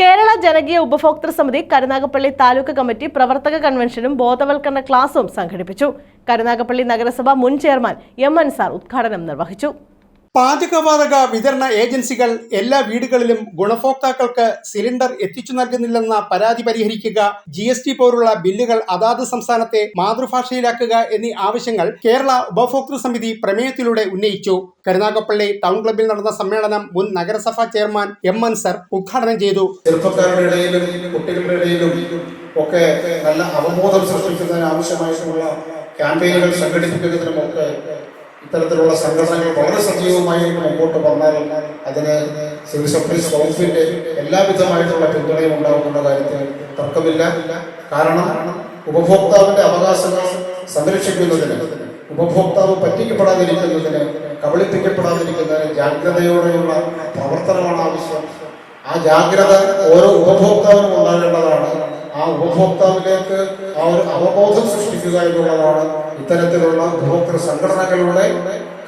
കേരള ജനകീയ ഉപഭോക്തൃ സമിതി കരുനാഗപ്പള്ളി താലൂക്ക് കമ്മിറ്റി പ്രവർത്തക കൺവെൻഷനും ബോധവൽക്കരണ ക്ലാസും സംഘടിപ്പിച്ചു. കരുനാഗപ്പള്ളി നഗരസഭ മുൻ ചെയർമാൻ എം അൻസാർ ഉദ്ഘാടനം നിർവഹിച്ചു. പാചകവാതക വിതരണ ഏജൻസികൾ എല്ലാ വീടുകളിലും ഗുണഭോക്താക്കൾക്ക് സിലിണ്ടർ എത്തിച്ചു നൽകുന്നില്ലെന്ന പരാതി പരിഹരിക്കുക ജി എസ് ടി പോലുള്ള ബില്ലുകൾ അതാത് സംസ്ഥാനത്തെ മാതൃഭാഷയിലാക്കുക എന്നീ ആവശ്യങ്ങൾ കേരള ഉപഭോക്തൃ സമിതി പ്രമേയത്തിലൂടെ ഉന്നയിച്ചു. കരുനാഗപ്പള്ളി ടൗൺ ക്ലബിൽ നടന്ന സമ്മേളനം മുൻ നഗരസഭാ ചെയർമാൻ എം അൻസർ ഉദ്ഘാടനം ചെയ്തു. ചെറുപ്പക്കാരുടെ ഒക്കെ നല്ല അവബോധം സൃഷ്ടിക്കുന്നതിന് ആവശ്യമായിട്ടുള്ള ക്യാമ്പയിനുകൾ സംഘടിപ്പിക്കുന്നതിനുമൊക്കെ ഇത്തരത്തിലുള്ള സംഘടനകൾ വളരെ സജീവമായി മുമ്പോട്ട് വന്നാൽ അതിന് സിവിൽ സപ്ലൈസ് വകുപ്പിന്റെ എല്ലാവിധമായിട്ടുള്ള പിന്തുണയും ഉണ്ടാകുന്ന കാര്യത്തിൽ തർക്കമില്ല. കാരണം ഉപഭോക്താവിന്റെ അവകാശങ്ങൾ സംരക്ഷിക്കുന്നതിന് ഉപഭോക്താവ് പറ്റിക്കപ്പെടാതിരിക്കുന്നതിന് കബളിപ്പിക്കപ്പെടാതിരിക്കുന്നതിന് ജാഗ്രതയോടെയുള്ള പ്രവർത്തനമാണ് ആവശ്യം. ആ ജാഗ്രത ഓരോ ഉപഭോക്താവിനും ഉണ്ടാകേണ്ടതാണ്. ഉപഭോക്താവിലേക്ക് ആ ഒരു അവബോധം സൃഷ്ടിക്കുക എന്നുള്ളതാണ് ഇത്തരത്തിലുള്ള ഉപഭോക്തൃ സംഘടനകളുടെ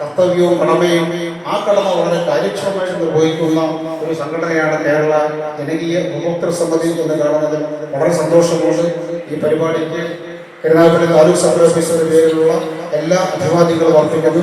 കർത്തവ്യവും കടമയും. ആ കടമ വളരെ കാര്യക്ഷമമായി നിർവഹിക്കുന്ന ഒരു സംഘടനയാണ് കേരള ജനകീയ ഉപഭോക്തൃ സമിതി എന്ന് കാണുന്നതിൽ വളരെ സന്തോഷമുണ്ട്. ഈ പരിപാടിക്ക് എറണാകുളം താലൂക്ക് സബ് ഓഫീസറുടെ പേരിലുള്ള എല്ലാ അഭിവാദ്യങ്ങളും അർപ്പിക്കുന്നു.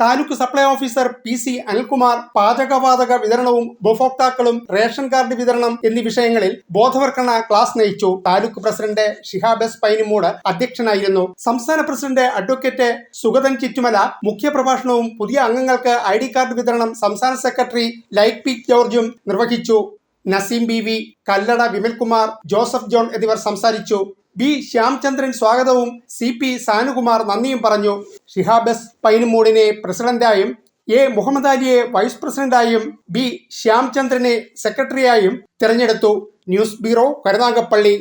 Taluk supply officer P C Anilkumar പാചകവാതക വിതരണവും ഉപഭോക്താക്കളും റേഷൻ കാർഡ് വിതരണം എന്നീ വിഷയങ്ങളിൽ ബോധവൽക്കരണ ക്ലാസ് നയിച്ചു താലൂക്ക് പ്രസിഡന്റ് ഷിഹാബെസ് പൈനിമൂട് അധ്യക്ഷനായിരുന്നു. സംസ്ഥാന പ്രസിഡന്റ് അഡ്വക്കേറ്റ് സുഗതൻ ചിറ്റുമല മുഖ്യപ്രഭാഷണവും പുതിയ അംഗങ്ങൾക്ക് ഐ ഡി കാർഡ് വിതരണം സംസ്ഥാന സെക്രട്ടറി ലൈറ്റ് പി ജോർജും നിർവഹിച്ചു. Naseem B V Kallada Vimalkumar Joseph John എന്നിവർ സംസാരിച്ചു. ബി ശ്യാംചന്ദ്രൻ സ്വാഗതവും സി പി സാനുകുമാർ നന്ദിയും പറഞ്ഞു. ഷിഹാബസ് പൈനുമൂടിനെ പ്രസിഡന്റായും എ മുഹമ്മദ് അലിയെ വൈസ് പ്രസിഡന്റായും ബി ശ്യാംചന്ദ്രനെ സെക്രട്ടറിയായും തിരഞ്ഞെടുത്തു. News bureau Karunagappally.